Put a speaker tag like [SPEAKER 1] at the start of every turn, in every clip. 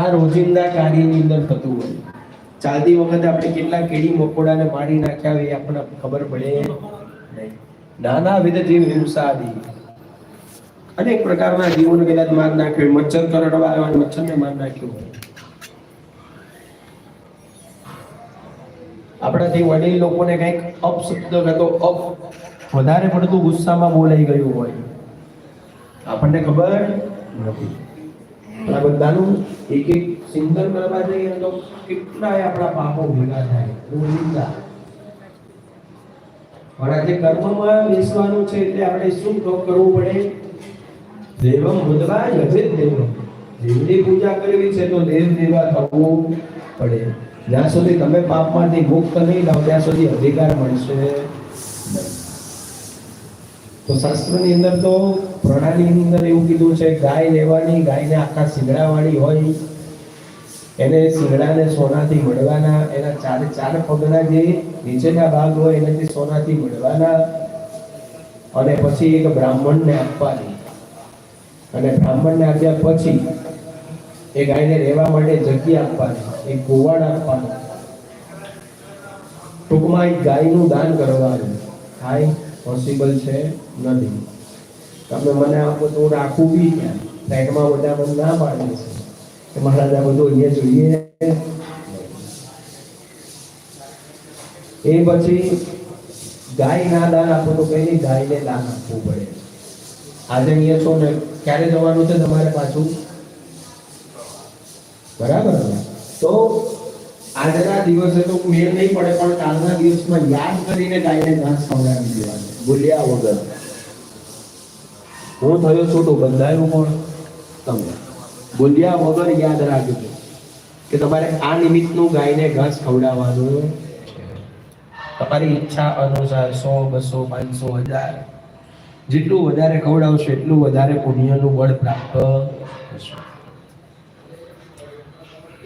[SPEAKER 1] આ રોજિંદા કાર્યની અંદર થતું હોય. ચાલતી વખતે આપણે કેટલા કીડી મકોડાને મારી નાખ્યા હોય એ આપણને ખબર પડે નાના વિધ જીવ હિંસાદી. અનેક પ્રકારના જીવોને કદાચ માર નાખ્યો મચ્છર કરડવા આવ્યો મચ્છરને માર નાખ્યો આપણાથી વડીલ લોકોને કંઈક અપશબ્દ કાં અપ વધારે પડતું ગુસ્સામાં બોલાઈ ગયું હોય. આપણને ખબર નથી. આ બધાનું એક એક ચિંતન કરવા જઈએ તો કેટલાય આપણા પાપો ભેગા થાય. રોજિંદા. પણ આજે કર્મમાં બેસવાનું છે એટલે આપણે શું કરવું પડે? દેવમ મુદવા યજે દેવમ. દેવની પૂજા કરવી છે તો દેવ દેવા થવું પડે. જ્યાં સુધી તમે પાપમાંથી મુક્ત નહીં થાવ ત્યાં સુધી અધિકાર મળશે. નહીં. તો શાસ્ત્રની અંદર તો પ્રણાલીની અંદર એવું કીધું છે, ગાય લેવાની, ગાયને આખા શિંગડાવાળી હોય, એને શિંગડાને સોનાથી મળવાના, એના ચારે, ચાર પગના જે નીચેના ભાગ હોય, એનાથી સોનાથી મળવાના અને પછી એક બ્રાહ્મણને આપવાની. અને બ્રાહ્મણને આપ્યા પછી એ ગાયને રહેવા માટે જગ્યા આપવાની, એક ગોવાળ આપવાનું. ટૂંકમાં એક ગાયનું દાન કરવાનું. થાય પોસિબલ છે? નથી. તમે મને આપો તો હું રાખું બી ક્યાં? ફ્લેટમાં બધા મને ના પાડે છે. કે મહારાજ, આ બધું અહીંયા જોઈએ. એ પછી ગાય ના દાન આપો તો કઈ નહીં, ગાયને દાન આપવું પડે. આજે અહીંયા છો ને ક્યારે જવાનું છે તમારે પાછું? બરાબર તો આજના દિવસે તો મેળ નહીં પડે, પણ કાલના દિવસમાં યાદ કરીને ગાયને ઘાસ ખવડાવી દેવાનું. ભૂલ્યા વગર. હું થયો છું તો બંધાયું કોણ? તમે ભૂલ્યા વગર યાદ રાખજો કે તમારે આ નિમિત્તનું ગાયને ઘાસ ખવડાવવાનું. તમારી ઈચ્છા અનુસાર સો, બસો, પાંચસો, હજાર જેટલું વધારે ખવડાવશો એટલું વધારે પુણ્યનું બળ પ્રાપ્ત થશે.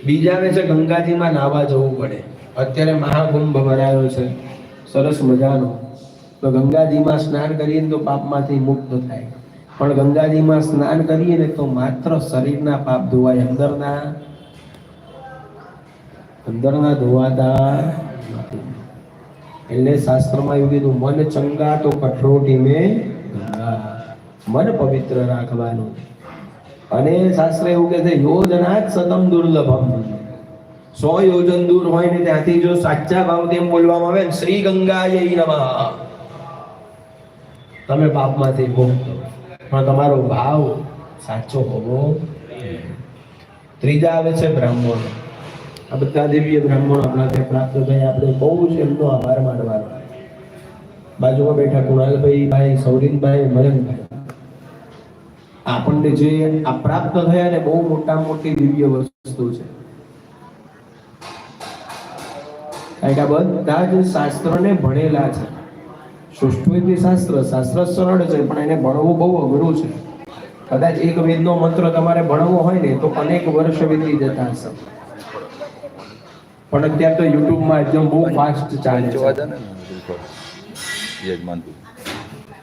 [SPEAKER 1] બીજા આવે છે ગંગાજીમાં નાહવા જવું પડે. અત્યારે મહાકુંભ ભરાયો છે. સરસ મજાનો. તો ગંગાજીમાં સ્નાન કરીએ તો પાપમાંથી મુક્ત થાય. પણ ગંગાજીમાં સ્નાન કરીએ ને તો માત્ર શરીરના પાપ ધોવાય. અંદરના? અંદરના ધોવાતા એટલે શાસ્ત્રમાં એવું કીધું, મન ચંગા તો કઠરોટી મેં મન પવિત્ર રાખવાનું. અને શાસ્ત્ર એવું કહે છે યોજના જ સતમ દુર્લભમ. સો યોજન દૂર હોય ને ત્યાંથી જો સાચા ભાવથી એમ બોલવામાં આવે ને, શ્રી ગંગાય નમઃ. તમે પાપમાંથી મુક્ત પણ તમારો ભાવ સાચો હોવો ત્રીજા આવે છે બ્રાહ્મણ. આ બધા દેવીય બ્રાહ્મણો આપણા ત્યાં પ્રાપ્ત થયા. આપણે બહુ જ એમનો આભાર માનવાનો. બાજુમાં બેઠા કુણાલભાઈ ભાઈ, સૌરીનભાઈ, મયંકભાઈ. આપણને જે આ પ્રાપ્ત થયા ને બહુ મોટા મોટી દિવ્ય વસ્તુ છે. કારણ બધા જ શાસ્ત્રને ભણેલા છે. સુષ્ટુતિ શાસ્ત્ર શાસ્ત્ર સરળ છે, પણ એને ભણવું બહુ અઘરું છે. કદાચ એક વેદનો મંત્ર તમારે ભણવો હોય ને, તો અનેક વર્ષ વીતી જતા હશે. પણ અત્યારે તો યુટ્યુબમાં એકદમ બહુ ફાસ્ટ ચાલે છે.
[SPEAKER 2] યજમાન